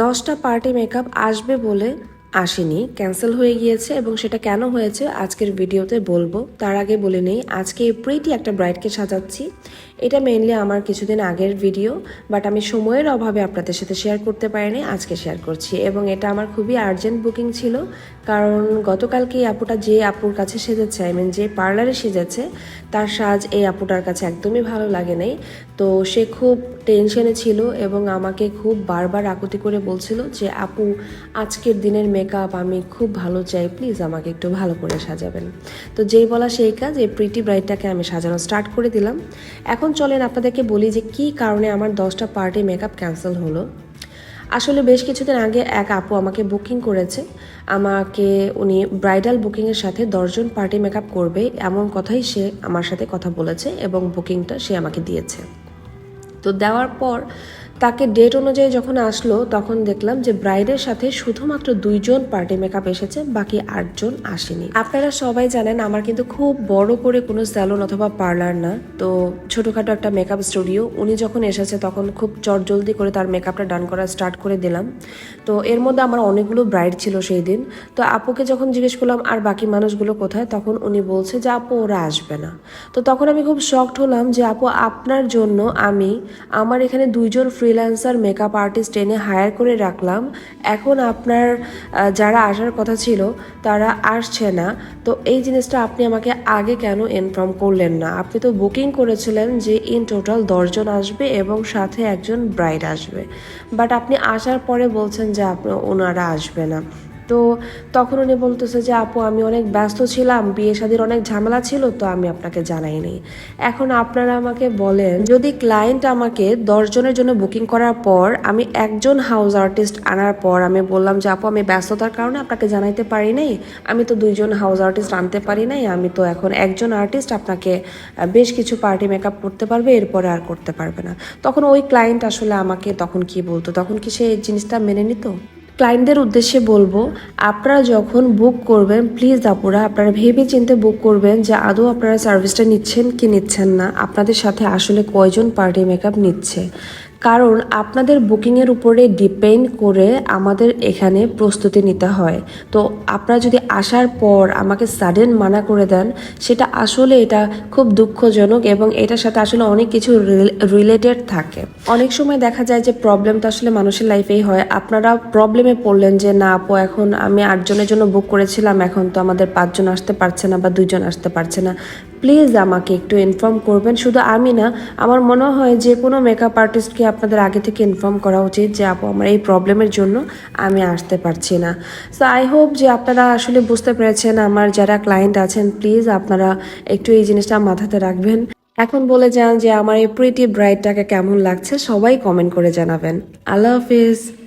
দশটা party makeup আসবে বলে আসেনি, ক্যান্সেল হয়ে গিয়েছে এবং সেটা কেন হয়েছে আজকের ভিডিওতে বলব। তার আগে বলে নেই, আজকে প্রিটি একটা ব্রাইডকে সাজাচ্ছি। এটা মেনলি আমার কিছুদিন আগের ভিডিও বাট আমি সময়ের অভাবে আপনাদের সাথে শেয়ার করতে পারিনি, আজকে শেয়ার করছি। এবং এটা আমার খুবই আর্জেন্ট বুকিং ছিল, কারণ গতকালকে এই আপুটা যে আপুর কাছে সেজেছে আই মিন যে পার্লারে সেজেছে, তার সাজ এই আপুটার কাছে একদমই ভালো লাগে নাই। তো সে খুব টেনশনে ছিল এবং আমাকে খুব বারবার আকুতি করে বলছিল যে, আপু, আজকের দিনের মেকআপ আমি খুব ভালো চাই প্লিজ আমাকে একটু ভালো করে সাজাবেন। তো যেই বলা সেই কাজ, এই প্রিটি ব্রাইডটাকে আমি সাজানো স্টার্ট করে দিলাম। এখন চলেন, আপনাদেরকে বলি যে কি কারণে আমার দশটা পার্টি মেকআপ ক্যান্সেল হলো। আসলে বেশ কিছুদিন আগে এক আপু আমাকে বুকিং করেছে। আমাকে উনি ব্রাইডাল বুকিংয়ের সাথে দশজন পার্টি মেকআপ করবে এমন কথাই সে আমার সাথে কথা বলেছে এবং বুকিংটা সে আমাকে দিয়েছে। তো দেওয়ার পর তাকে ডেট অনুযায়ী যখন আসলো, তখন দেখলাম যে ব্রাইডের সাথে শুধুমাত্র দুইজন পার্টি মেকআপ এসেছে, বাকি আটজন আসেনি। আপনারা সবাই জানেন, আমার কিন্তু খুব বড় করে কোনো স্যালন অথবা পার্লার না। তো ছোটোখাটো একটা মেকআপ স্টুডিও উনি যখন এসেছে, তখন খুব চটজলদি করে তার মেকআপটা ডান করা স্টার্ট করে দিলাম। তো এর মধ্যে আমার অনেকগুলো ব্রাইড ছিল সেই দিন তো আপুকে যখন জিজ্ঞেস করলাম, আর বাকি মানুষগুলো কোথায়? তখন উনি বলছে যে, আপু, ওরা আসবে না। তো তখন আমি খুব শকড হলাম যে, আপু, আপনার জন্য আমি, আমার এখানে দুইজন ফ্রিল্যান্সার মেকআপ আর্টিস্ট এনে হায়ার করে রাখলাম। এখন আপনার যারা আসার কথা ছিল, তারা আসছে না। তো এই জিনিসটা আপনি আমাকে আগে কেন ইনফর্ম করলেন না? আপনি তো বুকিং করেছিলেন যে ইন টোটাল দশজন আসবে এবং সাথে একজন ব্রাইড আসবে। বাট আপনি আসার পরে বলছেন যে আপনি, ওনারা আসবে না। তো তখন উনি বলতেছে যে, আপু, আমি অনেক ব্যস্ত ছিলাম, বিয়ে শাদির অনেক ঝামেলা ছিল, তো আমি আপনাকে জানাইনি। এখন আপনারা আমাকে বলেন, যদি ক্লায়েন্ট আমাকে দশ জনের জন্য বুকিং করার পর আমি একজন হাউস আর্টিস্ট আনার পর আমি বললাম যে, আপু, আমি ব্যস্ততার কারণে আপনাকে জানাইতে পারি নাই, আমি তো দুইজন হাউস আর্টিস্ট আনতে পারি নাই, আমি তো এখন একজন আর্টিস্ট আপনাকে বেশ কিছু পার্টি মেকআপ করতে পারবে, এরপরে আর করতে পারবে না। তখন ওই ক্লায়েন্ট আসলে আমাকে তখন কি বলতো? তখন কি সে জিনিসটা মেনে নিত? ক্লায়েন্টদের উদ্দেশ্যে বলব, আপনারা যখন বুক করবেন প্লিজ আপুরা, আপনারা ভেবে চিন্তে বুক করবেন যে আদৌ আপনারা সার্ভিসটা নিচ্ছেন কি নিচ্ছেন না, আপনাদের সাথে আসলে কয়জন পার্টি মেকআপ নিচ্ছে। কারণ আপনাদের বুকিংয়ের উপরে ডিপেন্ড করে আমাদের এখানে প্রস্তুতি নিতে হয়। তো আপনারা যদি আসার পর আমাকে সাডেন মানা করে দেন, সেটা আসলে এটা খুব দুঃখজনক এবং এটার সাথে আসলে অনেক কিছু রিলেটেড থাকে। অনেক সময় দেখা যায় যে প্রবলেমটা আসলে মানুষের লাইফেই হয়। আপনারা প্রবলেমে পড়লেন যে, না আপু, এখন আমি আটজনের জন্য বুক করেছিলাম, এখন তো আমাদের পাঁচজন আসতে পারছে না বা দুইজন আসতে পারছে না। প্লিজ আমাকে একটু ইনফর্ম করবেন। শুধু আমি না, আমার মনে হয় যে কোনো মেকআপ আর্টিস্টকে আপনাদের আগে থেকে ইনফর্ম করা উচিত যে, আপু, আমার এই প্রবলেমের জন্য আমি আসতে পারছি না। সো আই হোপ যে আপনারা আসলে বুঝতে পেরেছেন, আমার যারা ক্লায়েন্ট আছেন প্লিজ আপনারা একটু এই জিনিসটা মাথাতে রাখবেন। এখন বলে যান যে, আমার এই প্রিটি ব্রাইডটাকে কেমন লাগছে? সবাই কমেন্ট করে জানাবেন। আল্লাহ হাফিজ।